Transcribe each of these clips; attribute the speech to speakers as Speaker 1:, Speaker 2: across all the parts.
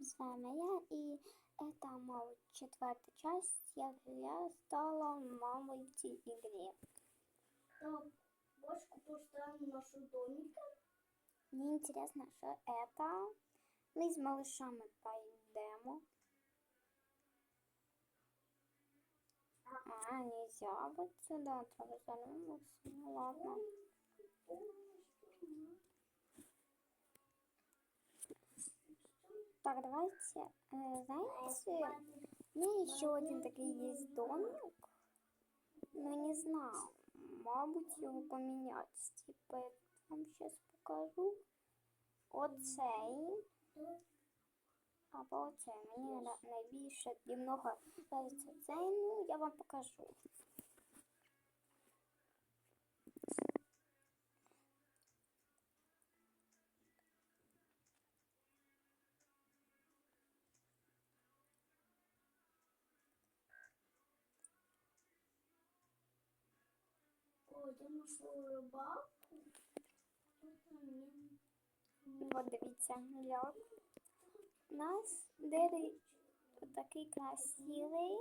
Speaker 1: С вами я и это, мол, четвертая часть, як я стала мамой в цій игре.
Speaker 2: Так, бочку поставим нашу домика.
Speaker 1: Мне интересно, что это. Мы с малышами пойдем. А, нельзя вот сюда, треба вернуться. Ну ладно. Так, давайте, э, знаете, у меня еще один такой есть домик. Но не знаю, мабуть, його поміняти. Типа, я вам сейчас покажу. Оцей. Або оцей. Мені на- найбільше немного подобається цей. Ну, я вам покажу.
Speaker 2: Я нашла рыбалку.
Speaker 1: От дивіться, ляк. У нас дереві такий красивий.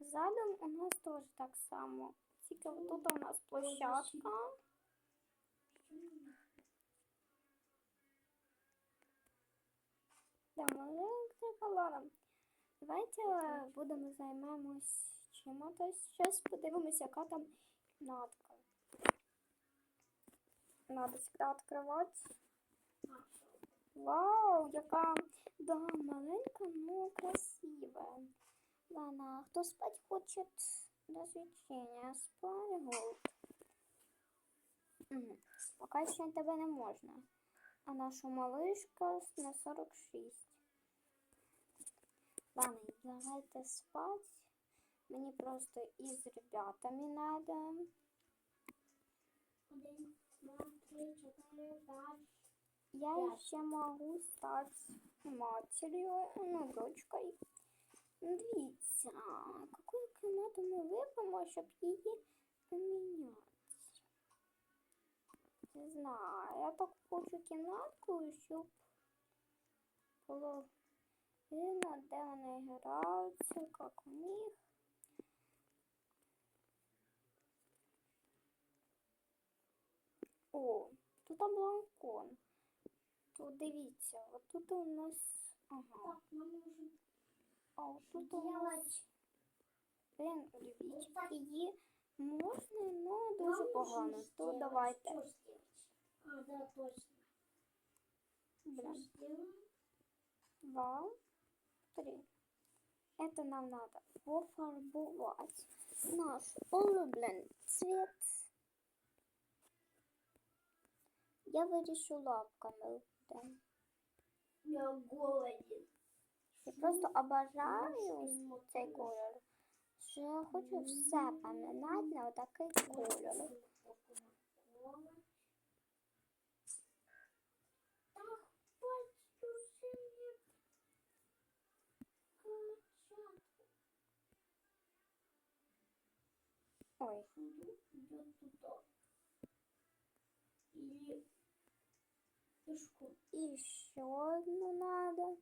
Speaker 1: Задом у нас теж так само. Тільки тут у нас площадка. Да, маленька ладно. Давайте е, будемо займемось чимось. Зараз подивимося, яка там кімнатка. Надо всегда відкривати. Вау, яка да, маленька, но красива. Ладно, кто спать хочет до свечения? Спать, голд. Мгм. Пока еще тебе не можна. А наша малышка с- на 46. Ладно, давайте спать. Мені просто із ребятами надо.
Speaker 2: Один, два, три, чотири, п'ять.
Speaker 1: Я
Speaker 2: Пять.
Speaker 1: ще можу стати матерью, ну, дочкою. Ну, Дивіться, яку кімнату ми виберемо, щоб її поміняти. Не знаю, я так хочу кімнатку, щоб було видно, де вони граються, як у них. О, тут балкон. Тут дивіться, от тут у нас. Ага.
Speaker 2: Так, нам нужно
Speaker 1: А от тут у нас. Блін, увеличити її можна, але дуже погано. То давайте.
Speaker 2: А, да, точно.
Speaker 1: Блін.
Speaker 2: сделаем?
Speaker 1: Два, три. Это нам надо пофарбовать наш улюблений цвет. Я вирішу лапками. буде.
Speaker 2: Я голоден.
Speaker 1: Я просто обожаю цей колір. Що я хочу все помінати на отакий колір. Ой,
Speaker 2: идет туда. Или пешком.
Speaker 1: і ще одну надо.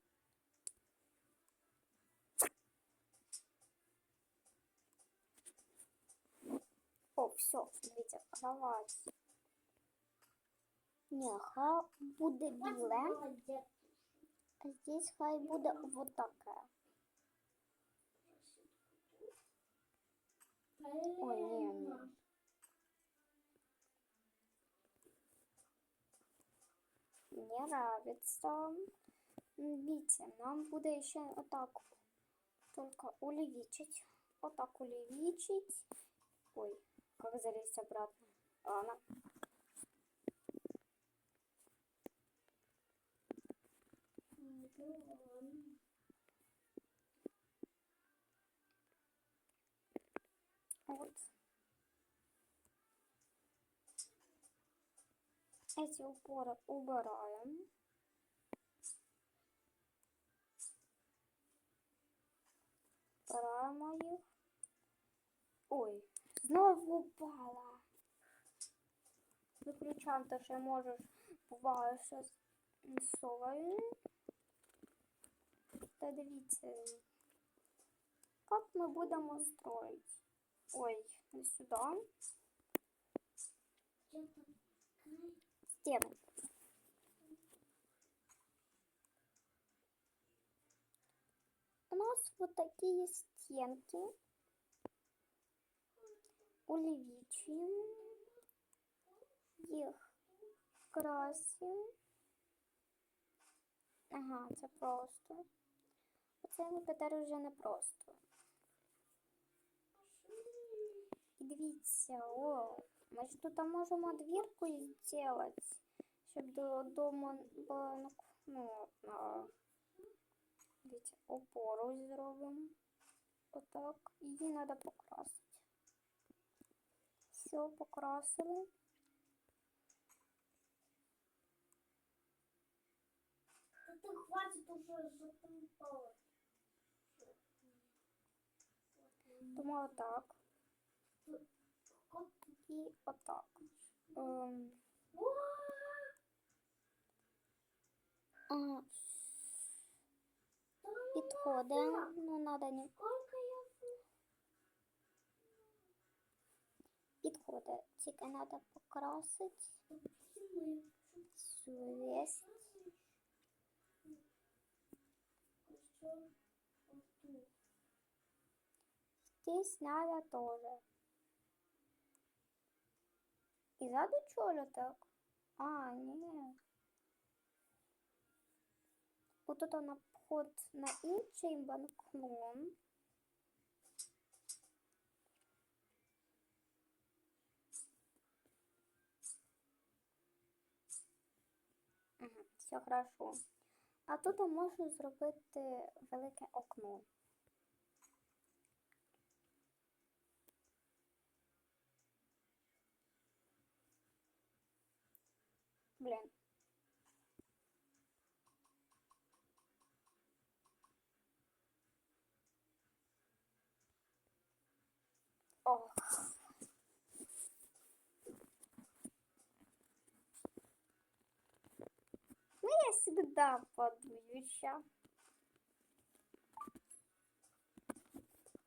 Speaker 1: О, все, дивіться, кровать. Ні, хай буде біле,
Speaker 2: Молодец.
Speaker 1: а здесь хай буде вот таке. Ой, не. Мне нравится. Видите, нам буде ще отак только увеличить. Вот так увеличить. Ой, как залезть обратно? Ладно. Вот. Эти упоры убираем. Убираем их. Ой, знову упала. виключаємо те, що я можу буває щось соваю. Та дивіться, як ми будемо строїти. Ой, не
Speaker 2: край.
Speaker 1: Стены. У нас вот такие стенки. Увеличим их, красим. Ага, це просто. Оце ми тепер вже не просто. дивіться, о, ми ж тут можемо двірку зробити, щоб до дому було, ну, на, дивіться, опору зробимо. Отак. Її треба покрасити. Все, покрасили.
Speaker 2: Да ты хватит уже запомпалось.
Speaker 1: Тому отак. І отак. Ем, ага. Підходить. Ну, надо не
Speaker 2: Сколько я
Speaker 1: підходить. Тільки треба покрасити.
Speaker 2: зимы?
Speaker 1: Все есть. Здесь надо тоже. І ззаду чоло так? А, ні. От тут на вход на інший банкнон. Угу, все хорошо. А тут я можу зробити велике окно. Блін. Ох. Ну, я всегда подую ща.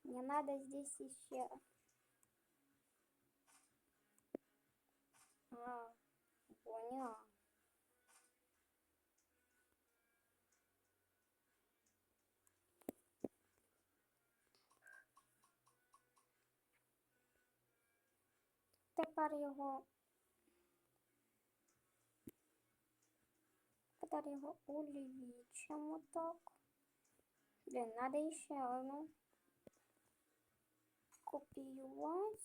Speaker 1: Мне надо здесь еще. Тепер його. Тепер його увеличимо так. Блін, надо ще одну копіювати.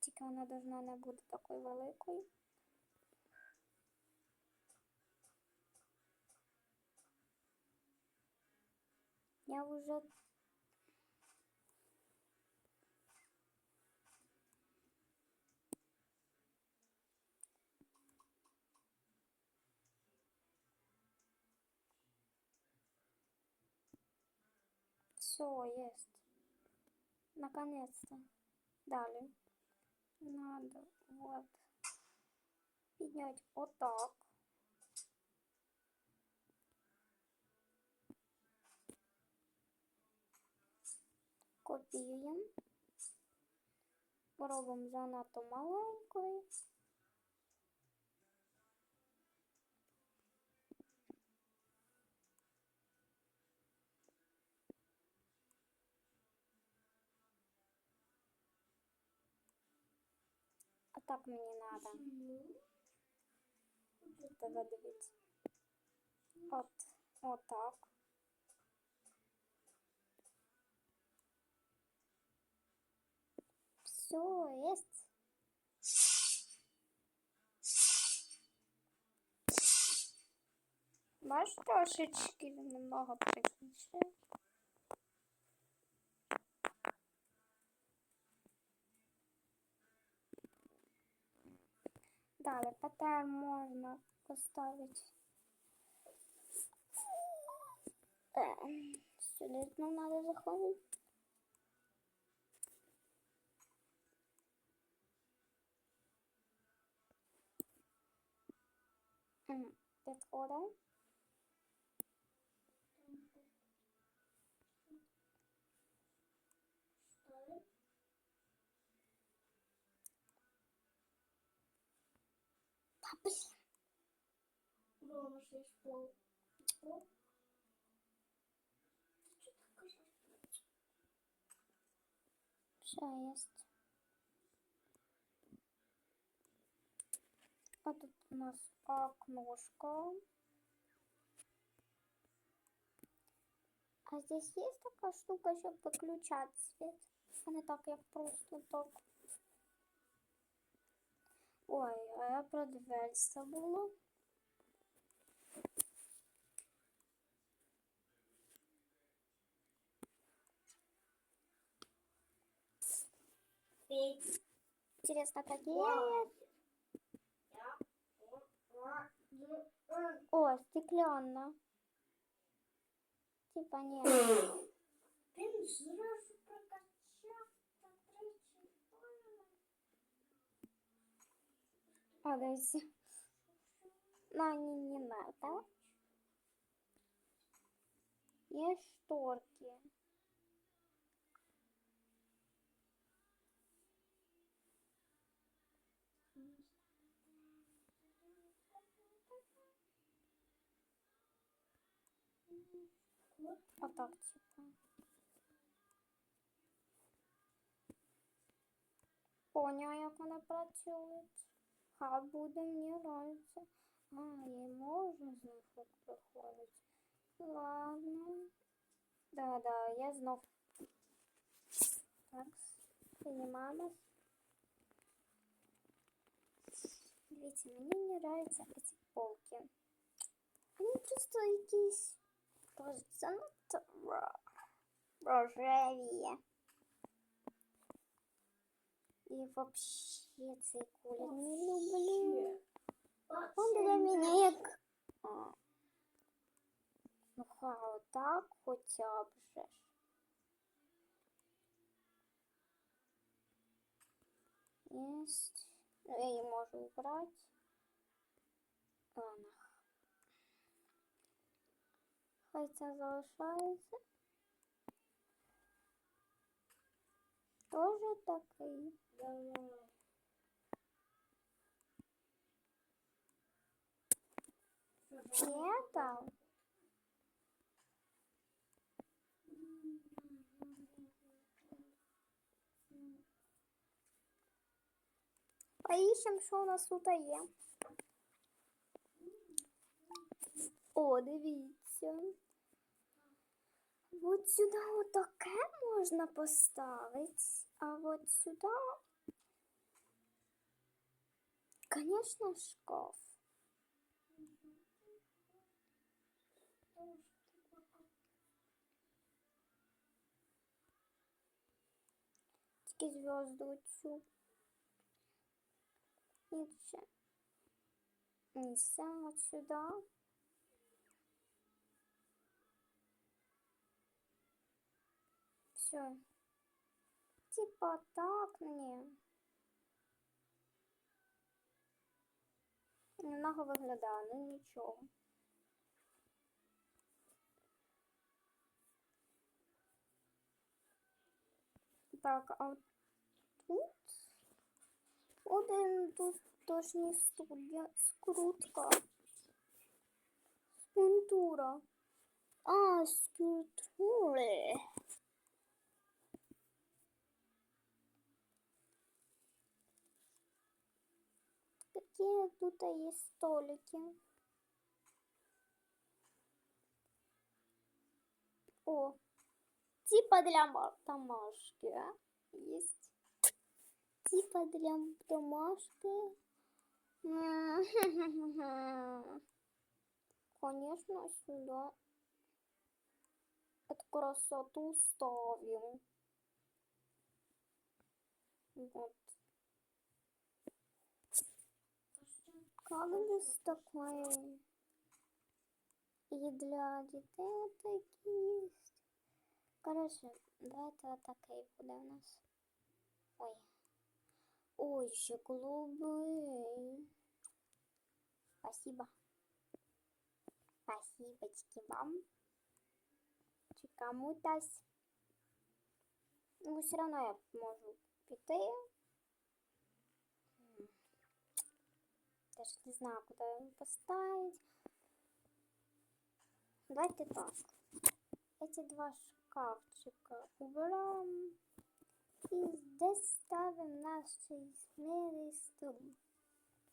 Speaker 1: Тільки вона должна не бути такою великою. Я вже Все, есть. Наконец-то. Далее. Надо вот поднять вот так. Копіюємо. Робимо занадто маленькою. А так мені надо. Тогда дивіться. От, отак. Все, есть. Бачиш, трошечки немного прикінчив. там можно поставить. Сюда нам
Speaker 2: надо заходить. That's all done. Кажешь?
Speaker 1: Шесть. А тут у нас окнушко. А здесь есть такая штука, щоб виключати світ? А не так, як просто так. Ой, а я про дверь забула. Интересно, какие.
Speaker 2: О,
Speaker 1: стеклянно. Типа нет.
Speaker 2: Блин, сразу прокачал. Так, прочитала.
Speaker 1: Дивіться. Ну, не, не надо. Есть шторки.
Speaker 2: Вот.
Speaker 1: Так, типа. Поняла, як вони працюють. Хай буде, мені нравиться. А, їй можна з них от приходить. Ладно. Да, да, я знов. Так, піднімаємось. Дивіться, мені не нравятся эти полки. Вони просто якісь Кажется, занадто ро- рожеві. І вообще цей колір не люблю. Он для мене як... А. Ну хай отак хоча б же. ж. Єсть. Ну, я її можу убрати. Ладно. Хай це залишається. Тоже такий.
Speaker 2: Давай.
Speaker 1: Є там. Поїщемо, що у нас тут є. О, дивіться. От сюди отаке можна поставити, а от сюди, конечно, шкаф. Тільки зв'язку цю. І ще. І все от сюди. Все. Типа так мне. Немного виглядає, ну нічого. Так, а тут один тут точні стулья, скрутка. Скульптура. А, скульптури. Какие тут есть столики? О, типа для ма- домашки, а? Есть. Типа для домашки. Конечно, сюда эту красоту ставим. Вот. Как здесь такое? И для детей такие есть. Короче, давайте вот такой буде у нас. Ой. Ой, еще голубые. Спасибо. Спасибочки вам. Чи кому-то. Ну, все равно я можу піти. Даже не знаю, куда его поставить. Давайте так. Эти два шкафчика убираем. И здесь ставим наш смелый стул.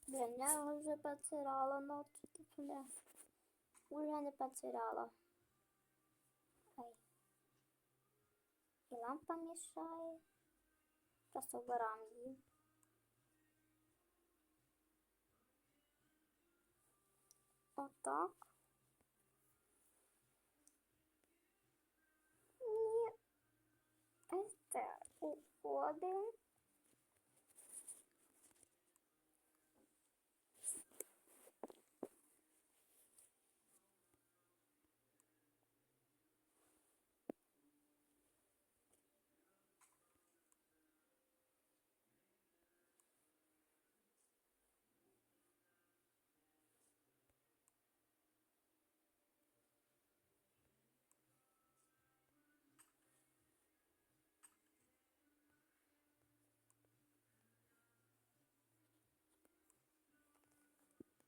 Speaker 1: Блин, я його вже поцирала, ногти бля. Уже не поцирала. Ай. І лампа мішає. Просто убираем її. Отак. І ось це уходимо.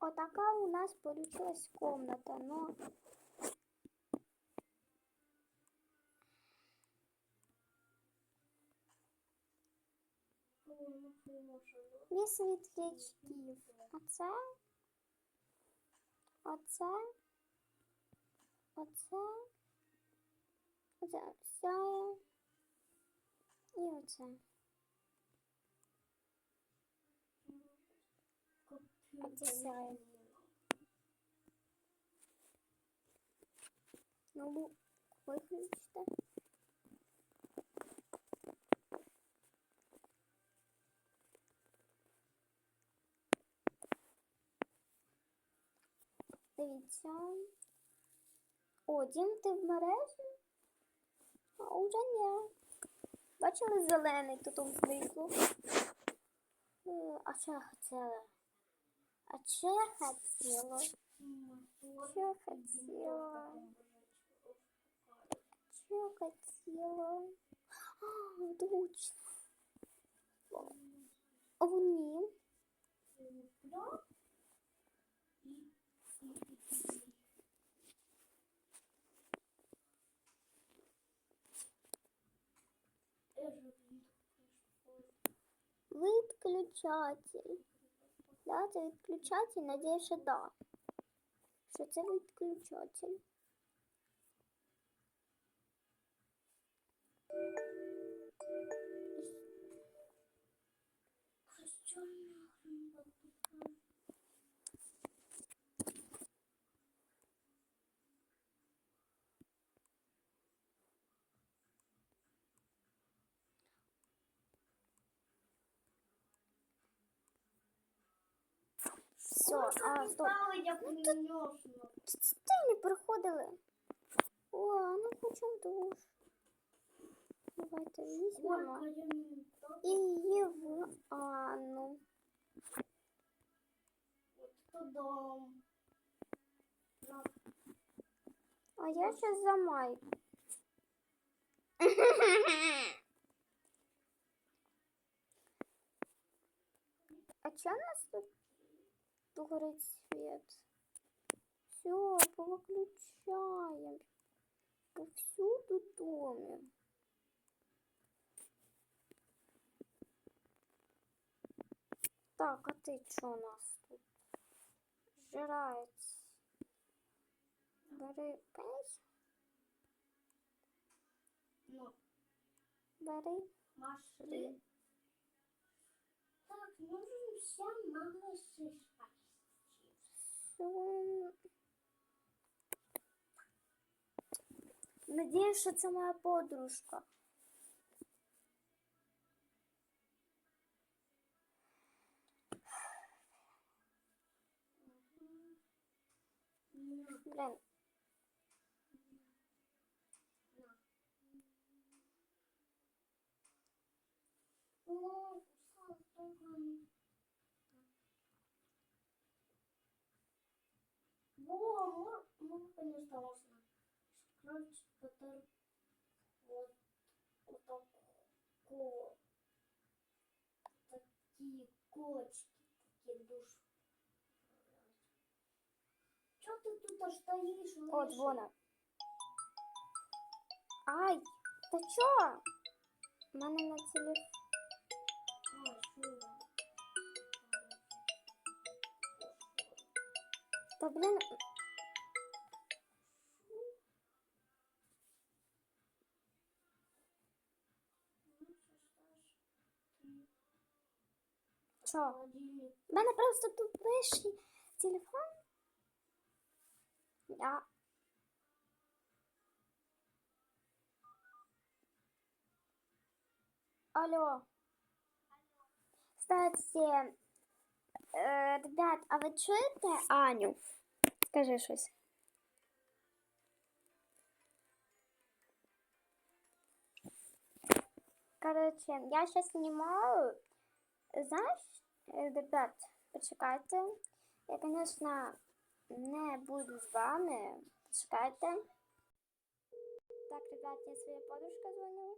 Speaker 1: Отака у нас получилась комната, но без світлячків. Оце, оце, оце, оце сяє і оце. Дизайн. Ну, выключите. Дивіться. дім ти в мережі? А уже ні. Бачили зелений тут вийшло? Е, а ще хотіла? А що я хотіла? Що я хотіла? Що я хотіла? А, точно. О, ні. Відключатель. Да, це відключатель, надіюсь, що да. Що це відключатель. Все, а, стоп. Ти не приходили. О, а ну хочемо душ. Давайте візьмемо. І її в Анну. А я сейчас за майку. А чё у нас тут горит свет? Все, повыключаем. Повсюду доме. Так, а ты что у нас тут? Жрать. Бери пенс, бери.
Speaker 2: Машин. Так, нужен вся мама шишка.
Speaker 1: Всё. Надіюсь, що це моя подружка. Блін,
Speaker 2: Ну, Во, мы, мы конечно, можно. Короче, потом вот, вот такого. Такие кочки, такие душ. Чё ты тут стоишь?
Speaker 1: От,
Speaker 2: лыжи?
Speaker 1: вона. Ай, та чо? У мене на телефоні.
Speaker 2: А?
Speaker 1: Та блін. Що? У просто тут вищий телефон. Я. Алло. Кстати, ребят, а ви чуєте Аню? Скажи щось. Короче, я сейчас снимаю. Знаешь, ребят, почекайте. Я, конечно, не буду з вами. Почекайте. Так, ребят, я своей подружке звоню.